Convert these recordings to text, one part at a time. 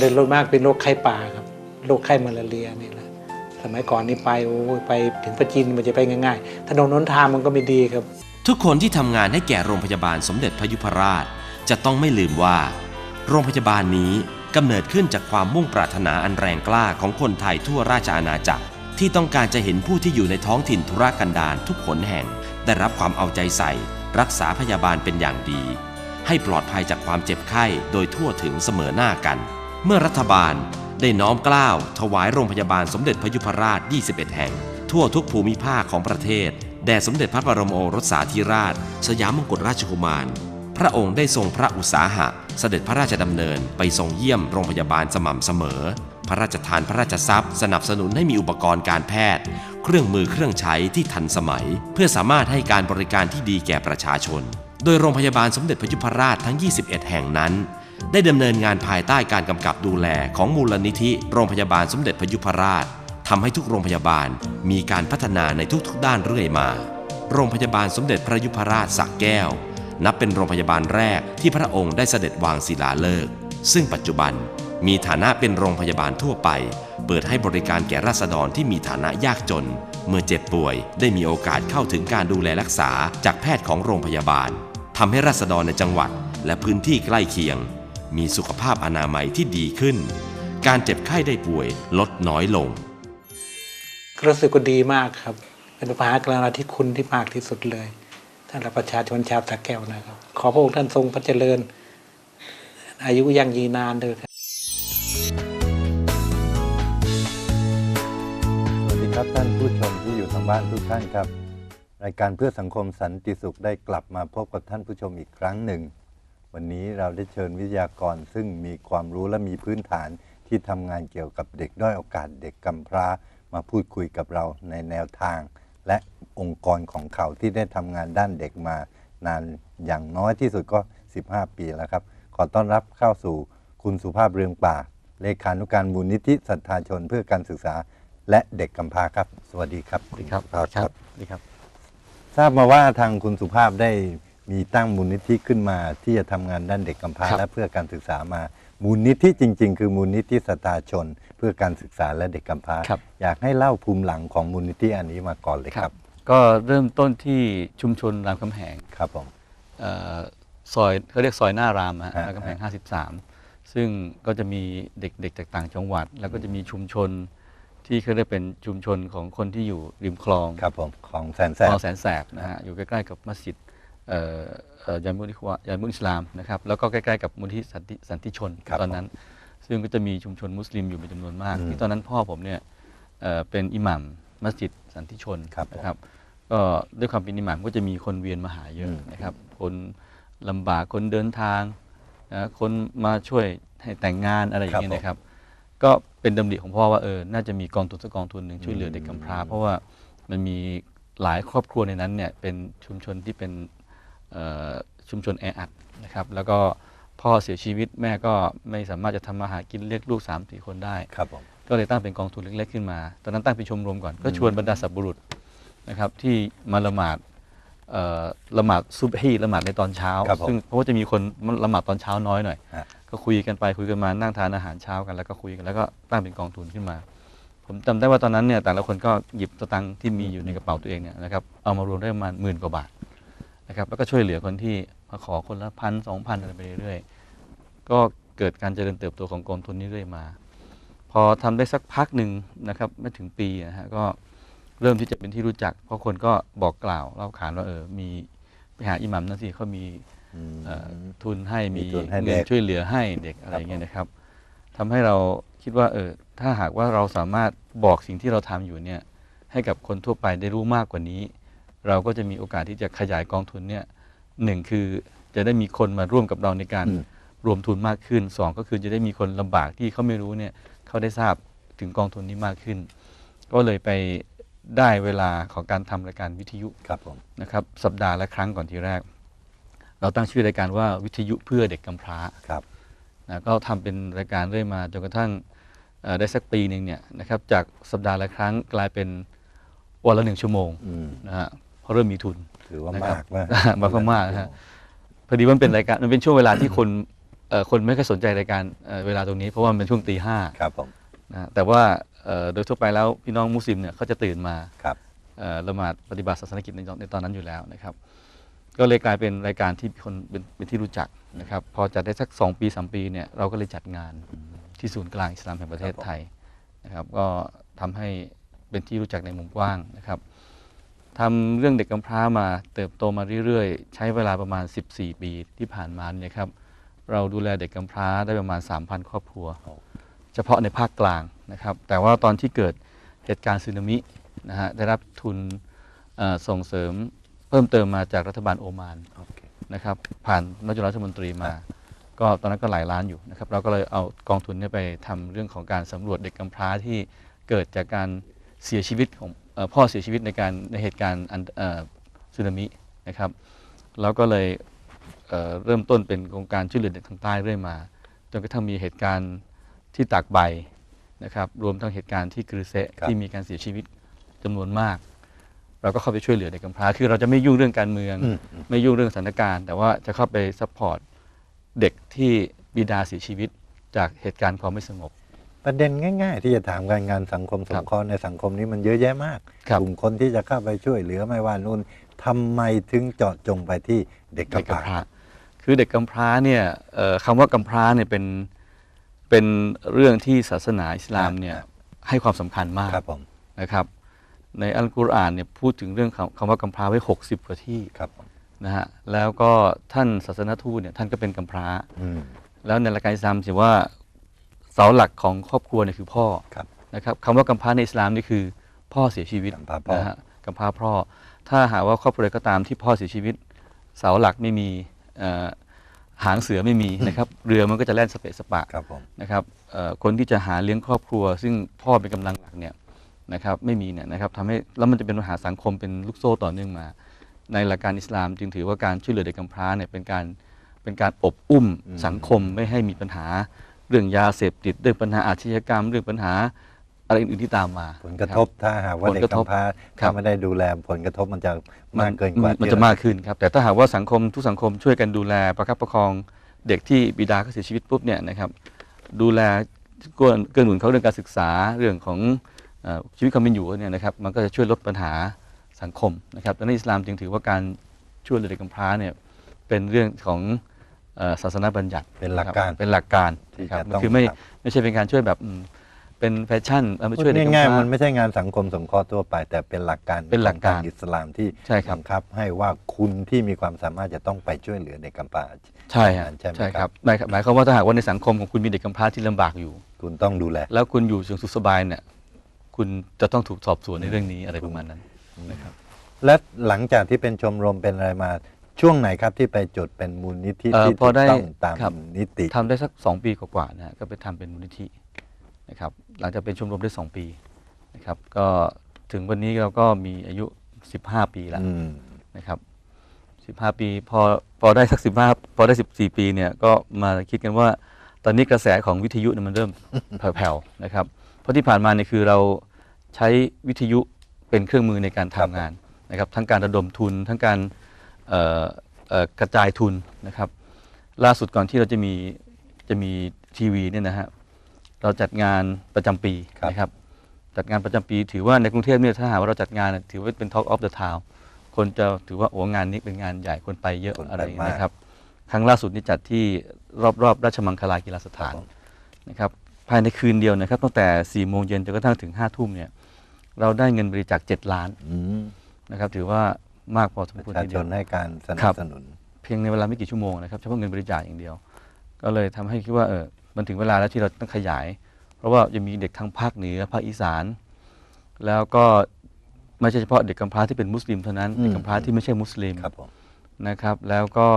เดินรถมากเป็นโรคไข้ป่าครับโรคไข้มาลาเรียนี่แหละสมัยก่อนนี่ไปโอ้ไปถึงประจินมันจะไปง่ายๆถนนหนทางมันก็ไม่ดีครับ ทุกคนที่ทำงานให้แก่โรงพยาบาลสมเด็จพระยุพราช จะต้องไม่ลืมว่า โรงพยาบาลนี้กำเนิดขึ้นจากความมุ่งปรารถนาอันแรงกล้าของคนไทยทั่วราชอาณาจักร ที่ต้องการจะเห็นผู้ที่อยู่ในท้องถิ่นธุรกันดารทุกขนแห่ง ได้รับความเอาใจใส่ รักษาพยาบาลเป็นอย่างดี ให้ปลอดภัยจากความเจ็บไข้โดยทั่วถึงเสมอหน้ากัน เมื่อรัฐบาลได้น้อมกล้าวถวายโรงพยาบาลสมเด็จพยุพราช 21 แห่ง ทั่วทุกภูมิภาคของประเทศ แด่สมเด็จพระบรมโอรสาธิราช สยามมงกุฎราชกุมาร พระองค์ได้ทรงพระอุตสาหะ เสด็จพระราชดำเนินไปทรงเยี่ยมโรงพยาบาลสม่ำเสมอ พระราชทานพระราชทรัพย์ สนับสนุนให้มีอุปกรณ์การแพทย์ เครื่องมือเครื่องใช้ที่ทันสมัย เพื่อสามารถให้การบริการที่ดีแก่ประชาชน โดยโรงพยาบาลสมเด็จพระยุพราชทั้ง 21 แห่งนั้น ได้ดำเนินงานภายใต้การกำกับดูแลของมูลนิธิโรงพยาบาลสมเด็จพระยุพราชทำให้ทุกโรงพยาบาลมีการพัฒนาในทุกๆ ด้านเรื่อยมา โรงพยาบาลสมเด็จพระยุพราชสระแก้ว นับเป็นโรงพยาบาลแรกที่พระองค์ได้เสด็จวางศิลาฤกษ์ซึ่งปัจจุบันมีฐานะเป็นโรงพยาบาลทั่วไป เปิดให้บริการแก่ราษฎรที่มีฐานะยากจน เมื่อเจ็บป่วยได้มีโอกาสเข้าถึงการดูแลรักษาจากแพทย์ของโรงพยาบาลทำให้ราษฎรในจังหวัด และพื้นที่ใกล้เคียง มีสุขภาพอนามัยที่ดีขึ้น การเจ็บไข้ได้ป่วยลดน้อยลง รู้สึกว่าดีมากครับ เป็นพระมหากรุณาธิคุณที่มากที่สุดเลยท่านประชาชนชาวตะแก้วนะครับ ขอพระองค์ท่านทรงพระเจริญ อายุยั่งยืนนานเถิดสวัสดีครับท่านผู้ชมที่อยู่ทางบ้านทุกท่านครับ รายการเพื่อสังคมสันติสุขได้กลับมาพบกับท่านผู้ชมอีกครั้งหนึ่ง วันนี้เราได้เชิญวิทยากรซึ่งมีความรู้และมีพื้นฐานที่ทำงานเกี่ยวกับเด็กด้อยโอกาสเด็กกำพร้า มาพูดคุยกับเราในแนวทาง และองค์กรของเขาที่ได้ทำงานด้านเด็กมานานอย่างน้อยที่สุดก็ 15 ปีแล้วครับ ขอต้อนรับเข้าสู่คุณสุภาพเรืองป่า เลขานุการมูลนิธิศรัทธาชนเพื่อการศึกษา และเด็กกำพร้าครับ สวัสดีครับสวัสดีครับครับสวัสดีครับ ทราบมาว่าทางคุณสุภาพได้ มีตั้งมูลนิธิขึ้นมา ที่จะทำงานด้านเด็กกำพร้าครับและเพื่อการศึกษามา มูลนิธิจริง ๆ คือมูลนิธิสตาชน เพื่อการศึกษาและเด็กกำพร้าครับอยากให้เล่าภูมิหลังของมูลนิธิอันนี้มาก่อนเลยครับ ก็เริ่มต้นที่ชุมชนรามคำแหงครับผมเอ่อซอยเขาเรียกซอยหน้ารามฮะฮะรามคำแหง 53 ซึ่งก็จะมีเด็กๆจากต่างจังหวัด แล้วก็จะมีชุมชนที่เขาเรียกเป็นชุมชนของคนที่อยู่ริมคลองครับผมของแสนแสคลบองแสนแสบนะฮะอยู่ใกล้ๆกับมัสยิดเอ่อเอ่อ ยามุนิควายามุนอิสลามนะครับแล้วก็ใกล้ๆกับมูลที่สันติสันติชนครับตอนนั้น ซึ่งก็จะมีชุมชนมุสลิมอยู่เป็นจำนวนมากอืมที่ตอนนั้นพ่อผมเนี่ยเอ่อเป็นอิหมัมมัสยิดสันติชนครับผมนะครับก็ด้วยความเป็นอิหมัมก็จะมีคนเวียนมาหาเยอะอืมนะครับ คนลำบากคนเดินทางนะคนมาช่วยให้แต่งงานอะไรอย่างเงี้ยนะครับ ก็เป็นดำริของพ่อว่าเออน่าจะมีกองทุนสักกองทุนหนึ่งช่วยเหลือเด็กกำพร้า เพราะว่ามันมีหลายครอบครัวในนั้นเนี่ยเป็นชุมชนที่เป็นเอ่อ ชุมชนแออัดนะครับแล้วก็พ่อเสียชีวิตแม่ก็ไม่สามารถจะทำมาหากินเลี้ยงลูก3ามสี่คนได้ ครับผมก็เลยตั้งเป็นกองทุนเล็กๆขึ้นมา ตอนนั้นตั้งเป็นชมรมก่อน ก็ชวนบรรดาสับบุรุษนะครับที่มาละหมาดเอ่อละหมาดซุบฮีละหมาดในตอนเช้า ครับผมซึ่งเพราะว่าจะมีคนละหมาดตอนเช้าน้อยหน่อย ฮะ ก็คุยกันไปคุยกันมานั่งทานอาหารเช้ากันแล้วก็คุยกันแล้วก็ตั้งเป็นกองทุนขึ้นมา ผมจำได้ว่าตอนนั้นเนี่ยแต่ละคนก็หยิบสตังค์ที่มีอยู่ในกระเป๋าตัวเองเนี่ยนะครับเอามารวมได้ประมาณหมื่นกว่าบาท นะครับแล้วก็ช่วยเหลือคนที่มาขอคนละพันสองพันอะไรไปเรื่อยๆ ก็เกิดการเจริญเติบโตของกองทุนนี้เรื่อยมา พอทำได้สักพักหนึ่งนะครับไม่ถึงปีนะฮะก็เริ่มที่จะเป็นที่รู้จัก เพราะคนก็บอกกล่าวเล่าขานว่าเออมีไปหาอิหมัมนั่นสิเขามีอืมเอ่อทุนให้มีมีทุนให้เงิเด็นกช่วยเหลือให้เด็กอะไรเงี้ยนะครับทำให้เราคิดว่าเออถ้าหากว่าเราสามารถบอกสิ่งที่เราทำอยู่เนี่ยให้กับคนทั่วไปได้รู้มากกว่านี้ เราก็จะมีโอกาสที่จะขยายกองทุนเนี่ยหนึ่งคือจะได้มีคนมาร่วมกับเราในการอืมรวมทุนมากขึ้นสองก็คือจะได้มีคนลำบากที่เขาไม่รู้เนี่ยเขาได้ทราบถึงกองทุนนี้มากขึ้น ก็เลยไปได้เวลาของการทำรายการวิทยุครับผมนะครับสัปดาห์ละครั้งก่อนทีแรก เราตั้งชื่อรายการว่าวิทยุเพื่อเด็กกำพร้าครับนะก็ทำเป็นรายการเรื่อยมาจนกระทั่งเอ่อได้สักปีหนึ่งเนี่ยนะครับจากสัปดาห์ละครั้งกลายเป็นวันละหนึ่งชั่วโมงอืมนะฮะ เพราะเริ่มมีทุนถือว่านะครับมากมากมากมากๆนะฮะพอดีว่ามันเป็นรายการมันเป็นช่วงเวลาที่คนเอ่อคนไม่ค่อยสนใจรายการเอ่อเวลาตรงนี้ เพราะว่ามันเป็นช่วงตีห้าครับผมนะฮะแต่ว่าเอ่อโดยทั่วไปแล้วพี่น้องมุสลิมเนี่ยเขาจะตื่นมาครับเอ่อละหมาดปฏิบัติศาสนกิจในในตอนนั้นอยู่แล้วนะครับ ก็เลยกลายเป็นรายการที่คนเป็นเป็นที่รู้จักนะครับ พอจัดได้สัก 2 ปี 3 ปีเนี่ยเราก็เลยจัดงานที่ศูนย์กลางอิสลามแห่งประเทศไทยนะครับ ก็ทำให้เป็นที่รู้จักในมุมกว้างนะครับ ทำเรื่องเด็กกำพร้ามาเติบโตมาเรื่อยๆ ใช้เวลาประมาณ 14 ปีที่ผ่านมาเนี่ยครับเราดูแลเด็กกำพร้าได้ประมาณ 3,000 ครอบครัว เฉพาะในภาคกลางนะครับ แต่ว่าตอนที่เกิดเหตุการณ์สึนามินะฮะได้รับทุนส่งเสริมเพิ่มเติมมาจากรัฐบาลโอมานนะครับผ่านนายกรัฐมนตรีมา ก็ตอนนั้นก็หลายล้านอยู่นะครับ เราก็เลยเอากองทุนนี้ไปทำเรื่องของการสำรวจเด็กกำพร้าที่เกิดจากการเสียชีวิตของ พ่อเสียชีวิตในการในเหตุการณ์อันเอ่อสึนามินะครับแล้วก็เลยเอ่อเริ่มต้นเป็นโครงการช่วยเหลือเด็กทางใต้เรื่อยมาจนกระทั่งมีเหตุการณ์ที่ตากใบนะครับรวมทั้งเหตุการณ์ที่กรือเซะครับที่มีการเสียชีวิตจำนวนมาก เราก็เข้าไปช่วยเหลือเด็กกำพร้าคือเราจะไม่ยุ่งเรื่องการเมืองอืมอืมไม่ยุ่งเรื่องสถานการณ์ แต่ว่าจะเข้าไปซัพพอร์ตเด็กที่บิดาเสียชีวิตจากเหตุการณ์ความไม่สงบ ประเด็นง่าย ๆ ที่จะถามการงานสังคมสครังบเคราะห์ในสังคมนี้มันเยอะแยะมากครับกลุ่มคนที่จะเข้าไปช่วยเหลือไม่ว่านู่นทำไมถึงเจาะจงไปที่เด็กเด็กกำพร้ากำพร้า คือเด็กกำพร้าเนี่ยเอ่อคำว่ากำพร้าเนี่ยเป็นเป็นเรื่องที่ศาสนาอิสลามเนี่ยครับให้ความสำคัญมากครับผมนะครับ ในอัลกุรอานเนี่ยพูดถึงเรื่องคำคำว่ากำพร้าไว้ 60 กว่าที่ครับผมนะฮะแล้วก็ท่านศาสนทูตเนี่ยท่านก็เป็นกำพร้าอืมแล้วในหลักการอิสลามถือว่า เสาหลักของครอบครัวเนี่ยคือพ่อครับนะครับคำว่ากำพร้าในอิสลามนี่คือ พ่อเสียชีวิตกำพร้าพ่อ นะฮะกำพร้าพ่อ ถ้าหากว่าครอบครัวใดก็ตามที่พ่อเสียชีวิต เสาหลักไม่มีเอ่อหางเสือไม่มีนะครับเรือมันก็จะแล่นสเปะสปะ ครับผม นะครับเอ่อคนที่จะหาเลี้ยงครอบครัว ซึ่งพ่อเป็นกำลังหลักเนี่ยนะครับไม่มีเนี่ยนะครับทำให้แล้วมันจะเป็นปัญหาสังคมเป็นลูกโซ่ต่อเนื่องมา ในหลักการอิสลามจึงถือว่าการช่วยเหลือเด็กกำพร้าเนี่ยเป็นการเป็นการอบอุ้มสังคมไม่ให้มีปัญหา เรื่องยาเสพติดเรื่องปัญหาอาชญากรรม เรื่องปัญหาอะไรอื่นๆที่ตามมา ผลกระนคบทบถ้าหากว่าผลเด็กกระทบกำพร้าครัถ้าบ ไม่ได้ดูแลผลกระทบมันจะมากเกินกว่ามันที่จะมากขึ้นครับ แต่ถ้าหากว่าสังคมทุกสังคมช่วยกันดูแลประคับประคองเด็กที่บิดาเขาเสียชีวิตปุ๊บเนี่ยนะครับดูแลเกื้อเกื้อหนุนเขาเรื่องการศึกษาเรื่องของเอ่อชีวิตความเป็นอยู่เนี่ยนะครับมันก็จะช่วยลดปัญหาสังคมนะครับดังนั้นอิสลามจึงถือว่าการช่วยเหลือเด็กกำพร้าเนี่ยเป็นเรื่องของเอ่อ ศาสนาบัญญัติเป็นหลักการะคบเป็นหลักการที่นะครับจะต้องคือไม่ทำไม่ใช่เป็นการช่วยแบบอืมเป็นแฟชั่นเอามาพูช่วยดเด็กกำพง่ายร้าๆมันไม่ใช่งานสังคมสงเคราะห์ทั่วไป แต่เป็นหลักการเป็นหลักการของทงอิสลามที่ใช่ครับบังคับ ให้ว่าคุณที่มีความสามารถจะต้องไปช่วยเหลือเด็กกำพร้าใช่ฮะใช่ไหมใช่คครัรับบหมายหมายความว่าถ้าหากว่าในสังคมของคุณมีเด็กกำพร้าที่ลำบากอยู่ คุณต้องดูแล แล้วคุณอยู่อย่างสุขสบายเนี่ยคุณจะต้องถูกสอบสวนในเรื่องนี้อะไรประมาณนั้นนะครับและหลังจากที่เป็นชมรมเป็นอะไรมา ช่วงไหนครับที่ไปจดเป็นมูลนิธิเอ่อที่พอถูกได้ต้องตามครับ นิติ ทำได้สักสองปีกว่าๆนะฮะก็ไปทำเป็นมูลนิธินะครับหลังจากเป็นชมรมได้สองปีนะครับก็ถึงวันนี้เราก็มีอายุ 15 ปีแล้ว อืม นะครับ15 ปีพอพอได้สัก15พอได้ 14 ปีเนี่ยก็มาคิดกันว่าตอนนี้กระแสของวิทยุเนี่ยมันเริ่ม แผ่วๆนะครับเพราะที่ผ่านมาเนี่ยคือเราใช้วิทยุเป็นเครื่องมือในการทำงานนะครับทั้งการระดมทุนทั้งการเอ่อเอ่อ กระจายทุนนะครับ ล่าสุดก่อนที่เราจะมีจะมีทีวีเนี่ยนะฮะเราจัดงานประจำปีครับนะครับ จัดงานประจำปี ถือว่าในกรุงเทพเนี่ยถ้าหากว่าเราจัดงานเนี่ยถือว่าเป็น Talk of the Town คนจะถือว่าโอ้งานนี้เป็นงานใหญ่คนไปเยอะคนไปอะไรอย่างมากเงี้ยนะครับ ครั้งล่าสุดนี่จัดที่รอบๆ ราชมังคลากีฬาสถานครับผมนะครับภายในคืนเดียวนะครับตั้งแต่4ี่โมงเย็นจนกระทั่งถึง5้าทุ่มเนี่ยเราได้เงินบริจาค7ล้านอืมนะครับถือว่า มากพอสมปควรระชาทีชเดียนวให้การสนัครับบสนุน เพียงในเวลาไม่กี่ชั่วโมงนะครับเฉพาะเงินบริจาคอย่างเดียว ก็เลยทำให้คิดว่าเออมันถึงเวลาแล้วที่เราต้องขยาย เพราะว่าจะมีเด็กทางภาคเหนือภาคอีสาน แล้วก็ไม่ใช่เฉพาะเด็กกำพร้าที่เป็นมุสลิมเท่านั้นอืม เด็กกำพร้าที่ไม่ใช่มุสลิม ครับผม นะครับแล้วก็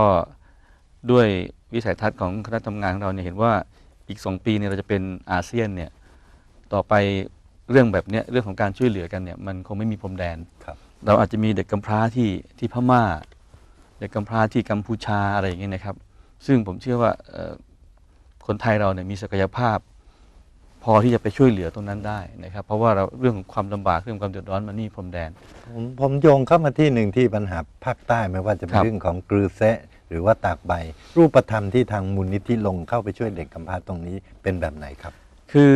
ด้วยวิสัยทัศน์ของคณะทำงานของเราเนี่ยเห็นว่าอีกสองปีเนี่ยเราจะเป็นอาเซียนเนี่ยต่อไปเรื่องแบบเนี้ยเรื่องของการช่วยเหลือกันเนี่ยมันคงไม่มีพรมแดน ครับ เราอาจจะมีเด็กกำพร้าที่ที่พม่า เด็กกำพร้าที่กัมพูชาอะไรอย่างเงี้ยนะครับ ซึ่งผมเชื่อว่าเอ่อคนไทยเราเนี่ยมีศักยภาพ พอที่จะไปช่วยเหลือตรงนั้นได้นะครับ เพราะว่าเราเรื่องของความลำบากเรื่องความเดือดร้อนมันนี่พรมแดน ผมผมโยงเข้ามาที่หนึ่งที่ปัญหาภาคใต้ไม่ว่าจะเป็คนรับเรื่องของกรือเซะหรือว่าตากใบ รูปธรรมที่ทางมูลนิธิลงเข้าไปช่วยเด็กกำพร้าตรงนี้เป็นแบบไหนครับ คือ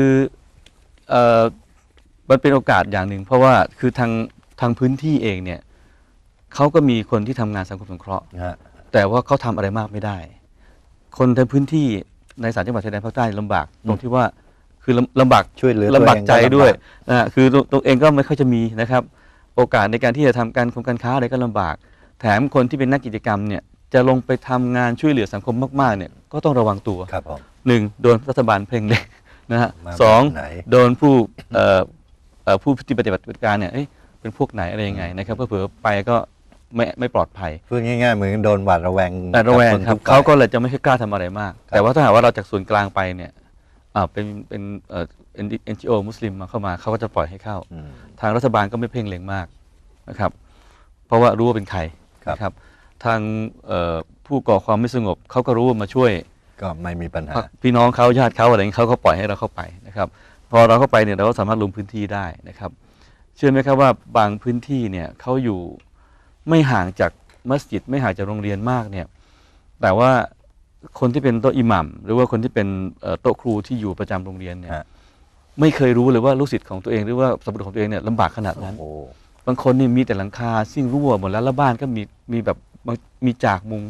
เอ่อมันเป็นโอกาสอย่างหนึ่ง เพราะว่าคือทาง ทางพื้นที่เองเนี่ยเขาก็มีคนที่ทำงานสังคมสงเคราะห์นะฮะแต่ว่าเขาทำอะไรมากไม่ได้ คนในพื้นที่ในสามจังหวัดชายแดนภาคใต้ลำบากตรงที่ว่าคือลำลำบากช่วยเหลือลำบากตัวเองใจก็ลำบากด้วยนะฮะคือตัวตัวเองก็ไม่ค่อยจะมีนะครับ โอกาสในการที่จะทำการคงการค้าอะไรก็ลำบาก แถมคนที่เป็นนักกิจกรรมเนี่ยจะลงไปทำงานช่วยเหลือสังคมมากๆเนี่ยก็ต้องระวังตัว ครับผม หนึ่งโดนรัฐบาลเพ่งเล็กนะฮะมาแบบสองไหน โดนผู้เอ่อเอ่อผู้ที่ปฏิบัติการเนี่ยเอ้ย เป็นพวกไหนอะไรยังไงนะครับเพื่อเผื่อไปก็ไม่ไม่ปลอดภัยพูดง่ายๆเหมือนโดนหวาดระแวงแต่ระแวงจากนครับทุฝ่ยเขาก็เลยจะไม่ค่อยกล้าทำอะไรมากครับแต่ว่าถ้าหากว่าเราจากส่วนกลางไปเนี่ยอ่าเป็นเป็นเอ่อ NGO มุสลิมมาเข้ามาเขาก็จะปล่อยให้เข้าอืมทางรัฐบาลก็ไม่เพ่งเล็งมากนะครับ เพราะว่ารู้ว่าเป็นใครครับนะครับ ทางเอ่อผู้ก่อความไม่สงบเขาก็รู้ว่ามาช่วยก็ไม่มีปัญหาพรรคพี่น้องเขาญาติเขาอะไรอย่างนี้เขาก็ปล่อยให้เราเข้าไปนะครับ พอเราเข้าไปเนี่ยเราก็สามารถลงพื้นที่ได้นะครับ เชื่อไหมครับว่าบางพื้นที่เนี่ยเขาอยู่ไม่ห่างจากมัสยิดไม่ห่างจากโรงเรียนมากเนี่ยแต่ว่าคนที่เป็นโต๊ะอิหมัมหรือว่าคนที่เป็นเอ่อโต๊ะครูที่อยู่ประจำโรงเรียนเนี่ยฮะไม่เคยรู้เลยว่าลูกศิษย์ของตัวเองหรือว่าสมุดของตัวเองเนี่ยลำบากขนาดนั้นโอ้บางคนนี่มีแต่หลังคาซิ่งรั่วหมดแล้วแล้วบ้านก็มีมีแบบบางมีจากมุง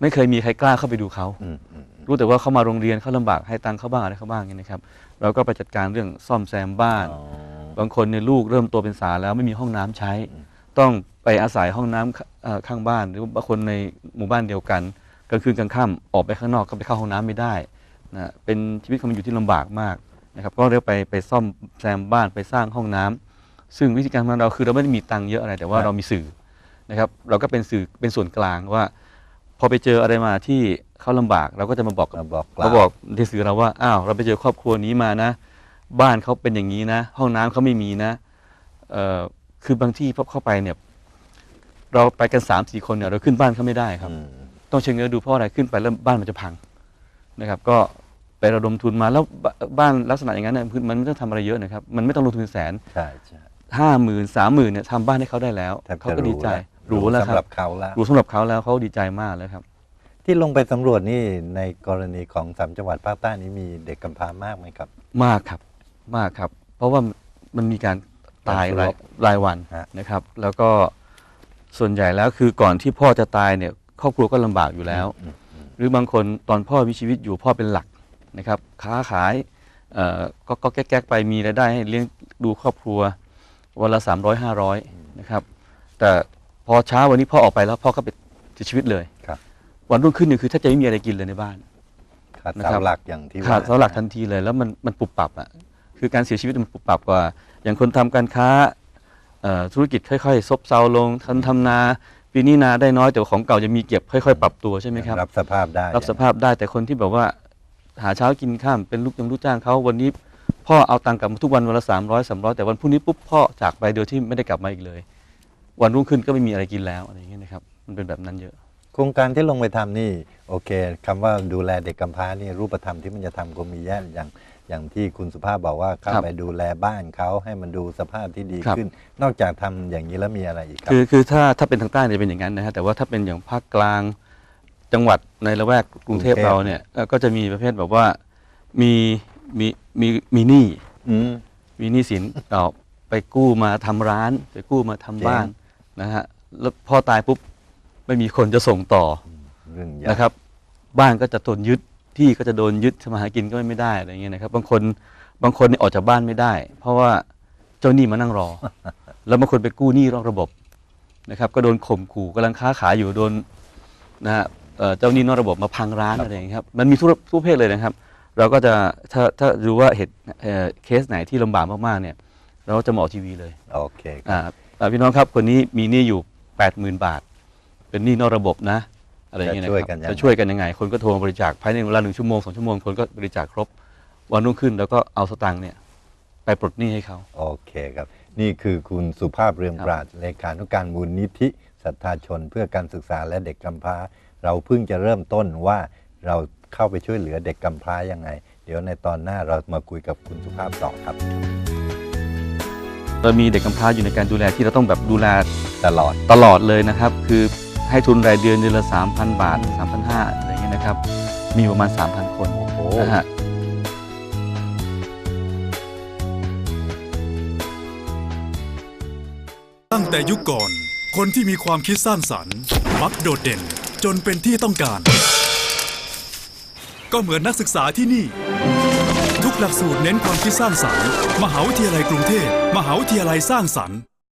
ไม่เคยมีใครกล้าเข้าไปดูเขาอืมอืมรู้แต่ว่าเขามาโรงเรียนเขาลำบากให้ตังค์เขาบ้างอะไรเขาบ้างอย่างนี้นะครับเราก็ไปจัดการเรื่องซ่อมแซมบ้านอ๋อ บางคนเนี่ยลูกเริ่มโตเป็นสาวแล้วไม่มีห้องน้ำใช้อืมต้องไปอาศัยห้องน้ำขเอ่อข้างบ้าน หรือบางคนในหมู่บ้านเดียวกันกลางคืนกลางค่ำออกไปข้างนอกก็ไปเข้าห้องน้ำไม่ได้นะเป็นชีวิตความเป็นอยู่ที่ลำบากมากนะครับก็เรียกไปไปซ่อมแซมบ้านไปสร้างห้องน้ำซึ่งวิธีการของเราคือเราไม่ได้มีตังค์เยอะอะไรแต่ว่าเรามีสื่อนะครับ เราก็เป็นสื่อเป็นส่วนกลางว่า พอไปเจออะไรมาที่เขาลำบาก เราก็จะมาบอกมาบอกกล่าเขาวบอกในสื่อเราว่าอ้าวเราไปเจอครอบครัวนี้มานะ บ้านเขาเป็นอย่างนี้นะ ห้องน้ำเขาไม่มีนะเอ่อคือบางที่พอเข้าไปเนี่ย เราไปกันสามสี่คนเนี่ยเราขึ้นบ้านเขาไม่ได้ครับ อืมต้องเชิงเงื้อดูเพราะอะไรขึ้นไปแล้วบ้านมันจะพังนะครับ ก็ไประดมทุนมาแล้วบบ้านลักษณะอย่างนั้นเนี่ยคือมันไม่ต้องทำอะไรเยอะนะครับ มันไม่ต้องลงทุนแสนใช่ใช่ห้าหมื่นสามหมื่นเนี่ยทำบ้านให้เขาได้แล้วแทบเขาจะก็ดีใจหรูรู้แล้วคสำหรัรับบเขาแล้วรู้สำหรับเขาแล้วเขาดีใจมากเลยครับ ที่ลงไปสำรวจนี่ในกรณีของสามจังหวัดภาคใต้นี้มีเด็กกำพร้ามากไหมครับ มากครับ มากครับ เพราะว่ามันมีการตายการรายรบรายวันฮะนะครับ แล้วก็ส่วนใหญ่แล้วคือก่อนที่พ่อจะตายเนี่ย ครอบครัวก็ลำบากอยู่แล้วอืมอืมหรือบางคนตอนพ่อมีชีวิตอยู่พ่อเป็นหลักนะครับ ค้าขายเอ่อก็ก็แก๊กๆไปมีรายได้ให้เลี้ยงดูครอบครัว วันละสามร้อยห้าร้อยนะครับ แต่พอเช้าวันนี้พ่อออกไปแล้วพ่อก็ไปเสียชีวิตเลยครับวันรุ่งขึ้นเนี่ยคือถ้าจะไม่มีอะไรกินเลยในบ้านขาดนะครับเสาหลักอย่างที่ขาดว่เสาหลักทันทีเลยแล้วมันมันปุบปับอะ คือการเสียชีวิตมันปุบปับกว่า อย่างคนทำการค้าเอ่อธุรกิจค่อยๆ ซบเซาลงทันทำนาปีนี้นาได้น้อยแต่ว่าของเก่าจะมีเก็บค่อยๆ ปรับตัวใช่ไหมครับรับสภาพได้ รับสภาพได้แต่คนที่แบบว่าหาเช้ากินข้ามเป็นลูกยังลูกจ้างเขาวันนี้พ่อเอาตังค์กลับมาทุกวันวันละสามร้อยสามร้อยแต่วันพรุ่งนี้ปุ๊บพ่อจากไปโดยที่ไม่ได้กลับมาอีกเลย วันรุ่งขึ้นก็ไม่มีอะไรกินแล้วอะไรอย่างเงี้ยนะครับมันเป็นแบบนั้นเยอะ โครงการที่ลงไปทำนี่โอเคคำว่าดูแลเด็กกำพร้านี่รูปธรรมที่มันจะทำก็มีแย่อย่าง อย่างที่คุณสุภาพบอกว่าเข้าครับไปดูแลบ้านเขาให้มันดูสภาพที่ดีครับขึ้น นอกจากทำอย่างนี้แล้วมีอะไรอีกครับคือคือถ้าถ้าเป็นทางใต้เนี่ยเป็นอย่างนั้นนะฮะแต่ว่าถ้าเป็นอย่างภาคกลางจังหวัดในละแวกกรุงเทพกรุงเทพเราเนี่ยเอ่อก็จะมีประเภทแบบว่ามีมีมีมีหนี้อืมมีหนี้สินเอาไปกู้มาทำร้าน ไปกู้มาทำบ้านนะฮะแล้วพอตายปุ๊บไม่มีคนจะส่งต่อเรื่องยากนะครับ บ้านก็จะโดนยึด ที่ก็จะโดนยึดทำมาหากินก็ไม่ได้อะไรเงี้ยนะครับบางคนบางคนเนี่ยออกจากบ้านไม่ได้ เพราะว่าเจ้าหนี้มานั่งรอ แล้วบางคนไปกู้หนี้นอกระบบนะครับ ก็โดนข่มขู่กำลังค้าขายอยู่โดนนะฮะเอ่อเจ้าหนี้นอกระบบมาพังร้านอะไรอย่างเงี้ยครับมันมีทุกทุกเพศเลยนะครับ เราก็จะถ้าถ้ารู้ว่าเหตุเอ่อเคสไหนที่ลำบากมากๆเนี่ย เราก็จะมาออกทีวีเลย โอเคครับ อ่าอ่าพี่น้องครับคนนี้มีหนี้อยู่แปดหมื่นบาท เป็นหนี้นอกระบบนะ อะไรอย่างเงี้ยนะคจะช่วยรับกันยังไงจะช่วยกันยังไง คนก็โทรมาบริจาคภายในเวลาหนึ่งชั่วโมงสองชั่วโมงคนก็บริจาคครบ วันรุ่งขึ้นแล้วก็เอาสตางค์เนี่ยไปปลดหนี้ให้เขาโอเคครับ นี่คือคุณสุภาพเรืองปราดเลขานุการมูลนิธิศรัทธาชนเพื่อการศึกษาและเด็กกำพร้า เราเพิ่งจะเริ่มต้นว่าเราเข้าไปช่วยเหลือเด็กกำพร้ายังไง เดี๋ยวในตอนหน้าเรามาคุยกับคุณสุภาพต่อครับ เรามีเด็กกำพร้าอยู่ในการดูแลที่เราต้องแบบดูแลตลอดตลอดเลยนะครับ คือ ให้ทุนรายเดือนเดือนละ 3,000 บาท 3,500อะไรอย่างเงี้ยนะครับ มีประมาณ 3,000 คนโอ้โหนะฮะตั้งแต่ยุคก่อน คนที่มีความคิดสร้างสรรค์ มักโดดเด่นจนเป็นที่ต้องการ ก็เหมือนนักศึกษาที่นี่ ทุกหลักสูตรเน้นความคิดสร้างสรรค์ มหาวิทยาลัยกรุงเทพ มหาวิทยาลัยสร้างสรรค์